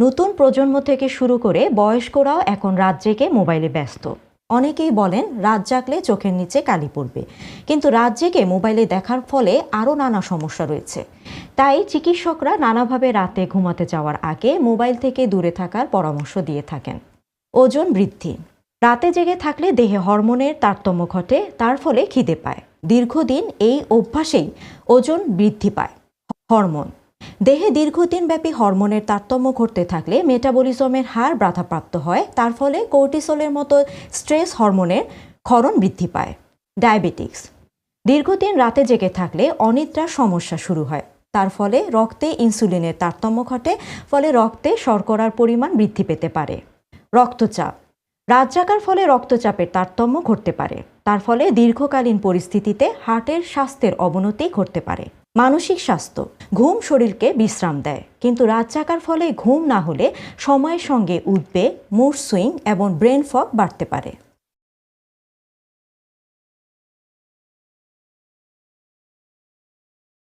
নতুন প্রজন্ম থেকে শুরু করে বয়স্করাও এখন রাত জেগে মোবাইলে ব্যস্ত। অনেকেই বলেন, রাত জাগলে চোখের নিচে কালি পড়বে। কিন্তু রাত জেগে মোবাইলে দেখার ফলে আরও নানা সমস্যা রয়েছে। তাই চিকিৎসকরা নানাভাবে রাতে ঘুমাতে যাওয়ার আগে মোবাইল থেকে দূরে থাকার পরামর্শ দিয়ে থাকেন। ওজন বৃদ্ধি। রাতে জেগে থাকলে দেহে হরমোনের তারতম্য ঘটে, তার ফলে খিদে পায়। দীর্ঘদিন এই অভ্যাসেই ওজন বৃদ্ধি পায়। হরমোন। দেহে দীর্ঘদিন ব্যাপী হরমোনের তারতম্য ঘটতে থাকলে মেটাবলিজমের হার বাধাপ্রাপ্ত হয়, তার ফলে কোর্টিসলের মতো স্ট্রেস হরমোনের ক্ষরণ বৃদ্ধি পায়। ডায়াবেটিক্স। দীর্ঘদিন রাতে জেগে থাকলে অনিদ্রার সমস্যা শুরু হয়, তার ফলে রক্তে ইনসুলিনের তারতম্য ঘটে, ফলে রক্তে শর্করার পরিমাণ বৃদ্ধি পেতে পারে। রক্তচাপ। রাত ফলে রক্তচাপের তারতম্য ঘটতে পারে। তার ফলে দীর্ঘকালীন পরিস্থিতিতে হার্টের স্বাস্থ্যের অবনতি ঘটতে পারে। মানসিক স্বাস্থ্য, ঘুম শরীরকে বিশ্রাম দেয়। কিন্তু রাত ফলে ঘুম না হলে সময়ের সঙ্গে উদ্বেগ, মুড সুইং এবং ব্রেন ফগ বাড়তে পারে।